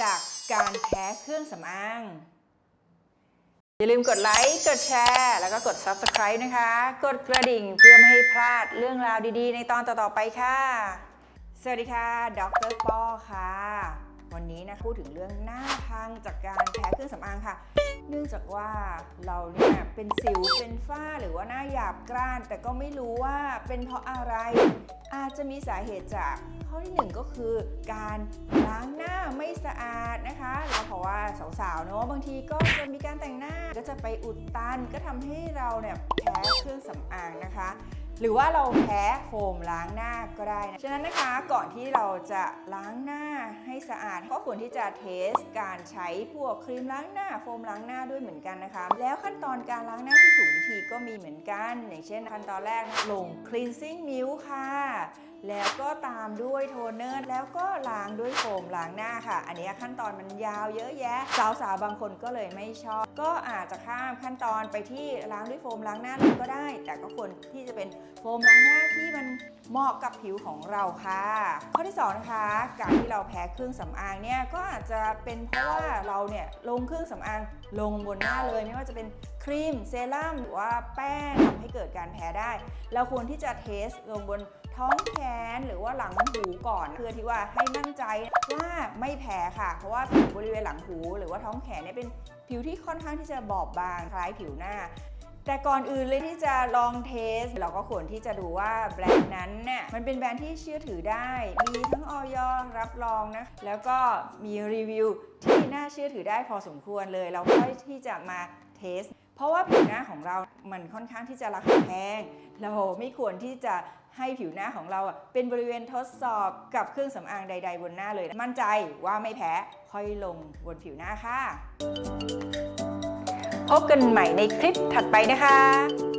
จากการแพ้เครื่องสำอาง อย่าลืมกดไลค์ กดแชร์ แล้วก็กด Subscribe นะคะ กดกระดิ่งเพื่อไม่ให้พลาดเรื่องราวดีๆ ในตอนต่อๆไปค่ะ สวัสดีค่ะ ดรป้อค่ะ วันนี้นะพูดถึงเรื่องหน้าพังจากการแพ้เครื่องสำอางค่ะ เนื่องจากว่าเราเนี่ยเป็นสิว เป็นฝ้า หรือว่าหน้าหยาบกร้าน แต่ก็ไม่รู้ว่าเป็นเพราะอะไร อาจจะมีสาเหตุจากข้อที่หนึ่งก็คือการล้างหน้า อาดนะคะแล้วเพราะว่าสาวๆเนอะบางทีก็จะมีการแต่งหน้าก็จะไปอุดตันก็ทำให้เราเนี่ยแพ้เครื่องสำอางนะคะ หรือว่าเราแพ้โฟมล้างหน้าก็ได้นะฉะนั้นนะคะก่อนที่เราจะล้างหน้าให้สะอาดก็ควรที่จะเทสการใช้พวกครีมล้างหน้า โฟมล้างหน้าด้วยเหมือนกันนะคะ แล้วขั้นตอนการล้างหน้าที่ถูก ธีก็มีเหมือนกัน อย่างเช่นขั้นตอนแรกลง cleansing milk ค่ะ แล้วก็ตามด้วยโทนเนอร์ แล้วก็ล้างด้วยโฟมล้างหน้าค่ะ อันนี้ขั้นตอนมันยาวเยอะแยะ สาวๆ บางคนก็เลยไม่ชอบ ก็อาจจะข้ามขั้นตอนไปที่ล้างด้วยโฟมล้างหน้าเลยก็ได้ แต่ก็ควรที่จะเป็นโฟมล้างหน้าที่มันเหมาะกับผิวของเราค่ะ ข้อที่สองนะคะการที่เราแพ้เครื่องสำอางเนี่ยก็อาจจะเป็นเพราะว่าเราเนี่ยลงเครื่องสำอางลงบนหน้าเลย ไม่ว่าจะเป็นครีมเซรั่มหรือว่าว่าแป้งทำให้เกิดการแพ้ได้ เราควรที่จะเทสลงบนท้องแขนหรือว่าหลังหูก่อน เพื่อที่ว่าให้มั่นใจว่าไม่แพ้ค่ะ เพราะว่าผิวบริเวณหลังหูหรือว่าท้องแขนเนี่ยเป็นผิวที่ค่อนข้างที่จะบอบบางคล้ายผิวหน้าแต่ก่อนอื่นเลยที่จะลองเทส เราก็ควรที่จะดูว่าแบรนด์นั้นเนี่ยมันเป็นแบรนด์ที่เชื่อถือได้ มีทั้งออยรับรองนะ แล้วก็มีรีวิวที่น่าเชื่อถือได้พอสมควรเลย เราค่อยที่จะมาเทส เพราะว่าผิวหน้าของเรา มันค่อนข้างที่จะราคาแพง เราไม่ควรที่จะให้ผิวหน้าของเราอะเป็นบริเวณทดสอบกับเครื่องสำอางใด ๆ บนหน้าเลย มั่นใจว่าไม่แพ้ ค่อยลงบนผิวหน้าค่ะ พบกันใหม่ในคลิปถัดไปนะคะ